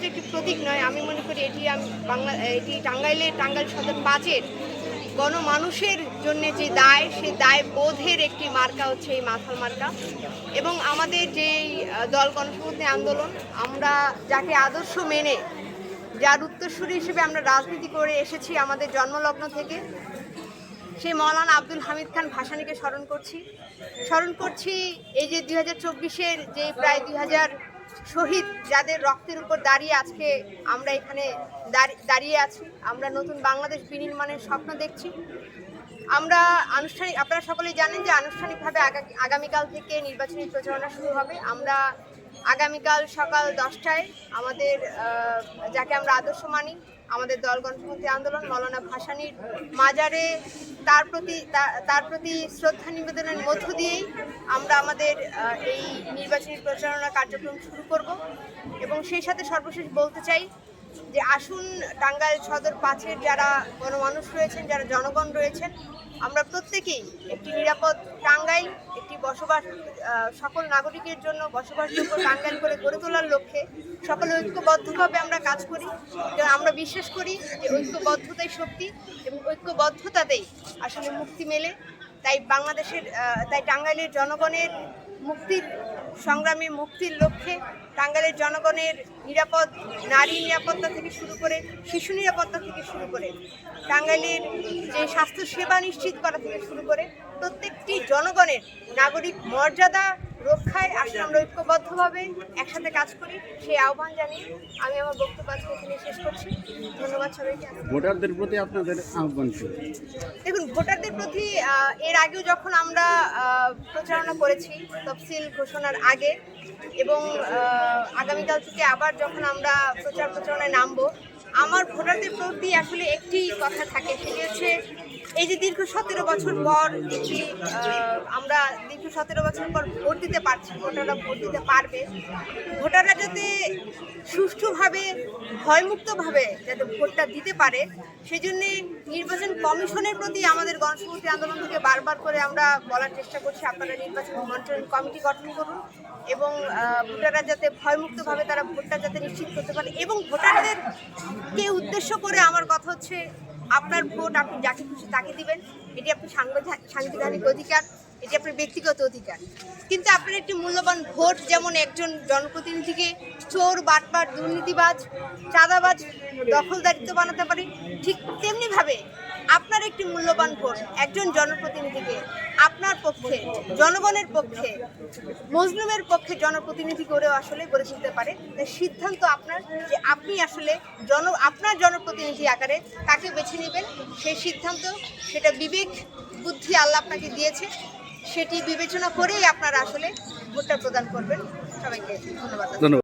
শুধুমাত্র একটি প্রতীক নয়। আমি মনে করি এটি আম- বাংলা এটি টাঙ্গাইলের টাঙ্গাইল সদর পাঁচের গণমানুষের জন্য যে দায় সেই দায় বোধের একটি মার্কা হচ্ছে এই মাথার মার্কা। এবং আমাদের যেই দল গণসংহতি আন্দোলন, আমরা যাকে আদর্শ মেনে, যার উত্তরসূরি হিসেবে আমরা রাজনীতি করে এসেছি আমাদের জন্মলগ্ন থেকে, সেই মৌলানা আব্দুল হামিদ খান ভাসানীকে স্মরণ করছি। স্মরণ করছি এই যে দুই হাজার চব্বিশের যে প্রায় দুই হাজার শহীদ যাদের রক্তের উপর দাঁড়িয়ে আজকে আমরা এখানে দাঁড়ি- দাঁড়িয়ে আছি। আমরা নতুন বাংলাদেশ বিনির্মাণের স্বপ্ন দেখছি। আমরা আনুষ্ঠানিক, আপনারা সকলেই জানেন যে আনুষ্ঠানিকভাবে আগা- আগামীকাল থেকে নির্বাচনী প্রচারণা শুরু হবে। আমরা আগামীকাল সকাল দশটায় আমাদের যাকে আমরা আদর্শ মানি আমাদের দল গণসংহতি আন্দোলন, মৌলানা ভাসানির মাজারে তার প্রতি তার প্রতি শ্রদ্ধা নিবেদনের মধ্য দিয়েই আমরা আমাদের এই নির্বাচনী প্রচারণা কার্যক্রম শুরু করব। এবং সেই সাথে সর্বশেষ বলতে চাই যে আসুন টাঙ্গাইল সদর পাঁচের যারা গণমানুষ রয়েছেন, যারা জনগণ রয়েছেন, আমরা প্রত্যেকেই একটি নিরাপদ টাঙ্গাইল, একটি বসবাস সকল নাগরিকের জন্য বসবাসযোগ্য টাঙ্গাইল করে গড়ে তোলার লক্ষ্যে সকলে ঐক্যবদ্ধভাবে আমরা কাজ করি। আমরা বিশ্বাস করি যে ঐক্যবদ্ধতাই শক্তি এবং ঐক্যবদ্ধতাতেই আসলে মুক্তি মেলে। তাই বাংলাদেশের তাই টাঙ্গাইলের জনগণের মুক্তির সংগ্রামে মুক্তির লক্ষ্যে টাঙ্গালের জনগণের নিরাপদ, নারী নিরাপত্তা থেকে শুরু করে শিশু নিরাপত্তা থেকে শুরু করে টাঙ্গাইলের যে স্বাস্থ্য সেবা নিশ্চিত করা থেকে শুরু করে প্রত্যেকটি জনগণের নাগরিক মর্যাদা রক্ষায় আসলে আমরা ঐক্যবদ্ধভাবে একসাথে কাজ করি সেই আহ্বান জানিয়ে আমি আমার বক্তব্য আজকে এখানে শেষ করছি। ধন্যবাদ সবাইকে। ভোটারদের প্রতি আপনাদের আহ্বান ছিল দেখুন ভোটারদের প্রতি এর আগেও যখন আমরা প্রচারণা করেছি তফসিল ঘোষণার আগে এবং আগামীকাল থেকে আবার যখন আমরা প্রচার প্রচারণায় নামবো আমার ভোটারদের প্রতি আসলে একটি কথা থাকে সেটি হচ্ছে এই যে দীর্ঘ সতেরো বছর পর একটি আমরা দীর্ঘ সতেরো বছর পর ভোট দিতে পারছি, ভোটাররা ভোট দিতে পারবে। ভোটাররা যাতে সুষ্ঠুভাবে, ভয়মুক্তভাবে যাতে ভোটটা দিতে পারে, সেজন্য নির্বাচন কমিশনের প্রতি আমাদের গণসংহতি আন্দোলন থেকে বারবার করে আমরা বলার চেষ্টা করছি, আপনারা নির্বাচন মনিটরিং কমিটি গঠন করুন এবং ভোটাররা যাতে ভয়মুক্তভাবে তারা ভোটটা যাতে নিশ্চিত করতে পারে এবং ভোটারদেরকে উদ্দেশ্য করে, আমার কথা হচ্ছে আপনার ভোট, আপনি যাকে খুশি তাকে দিবেন। এটি আপনার সাংবিধানিক অধিকার, এটি আপনার ব্যক্তিগত অধিকার। কিন্তু আপনার একটি মূল্যবান ভোট, যেমন একজন জনপ্রতিনিধিকে চোর, বাটপাট, দুর্নীতিবাজ, চাঁদাবাজ, দখলদারিত্ব বানাতে পারে, ঠিক তেমনিভাবে আপনার একটি মূল্যবান ভোট একজন জনপ্রতিনিধিকে আপনার পক্ষে, জনগণের পক্ষে, মজলুমের পক্ষে জনপ্রতিনিধি করেও আসলে গড়ে তুলতে পারে। সিদ্ধান্ত আপনার যে আপনি আসলে জন, আপনার জনপ্রতিনিধি আকারে তাকে বেছে নেবেন, সেই সিদ্ধান্ত, সেটা বিবেক, বুদ্ধি আল্লাহ আপনাকে দিয়েছে। সেটি বিবেচনা করেই আপনারা আসলে ভোটটা প্রদান করবেন। সবাইকে ধন্যবাদ। ধন্যবাদ।